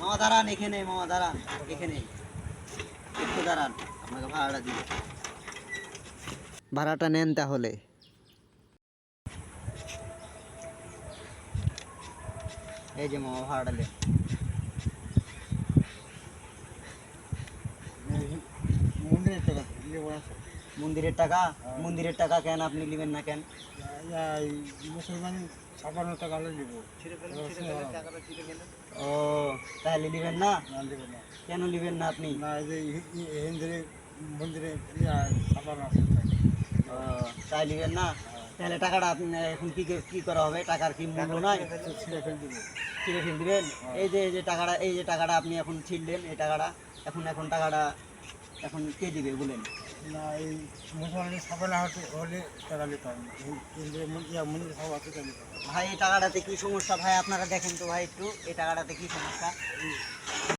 মামা দাঁড়ান এখানে মামা দাঁড়ান এখানে। একটু দাঁড়ান, আপনাকে ভাড়াটা দিব ভাড়াটা নেন তাহলে। এই যে মামা ভাড়াটা নেন। টাকা মন্দিরের টাকা মন্দিরের টাকা কেন আপনি নেবেন না কেন? মুসলমান ছাপান্ন টাকা হলে দিব ও। তাহলে নেবেন না? কেন নেবেন না আপনি? না এই যে হিন্দুরে মন্দিরে ছাপান্ন তাই নেবেন না? তাহলে টাকাটা এখন কি কি করা হবে? টাকার কি মূল্য নাই? ছিঁড়ে ফেল দিব। ছিঁড়ে ফেল দিবেন? এই যে এই যে টাকাটা এই যে টাকাটা আপনি এখন ছিঁড়লেন এই টাকাটা এখন এখন টাকাটা এখন কে দিবে বলেন? না, এই মুসলমানের স্থাপনা হতে হলে তারা নিতে। হবে হিন্দুরে মন্দির সব আছে টাকা ভাই, এই টাকাটাতে কি সমস্যা? ভাই, আপনারা দেখেন তো ভাই একটু, এই টাকাটাতে কি সমস্যা?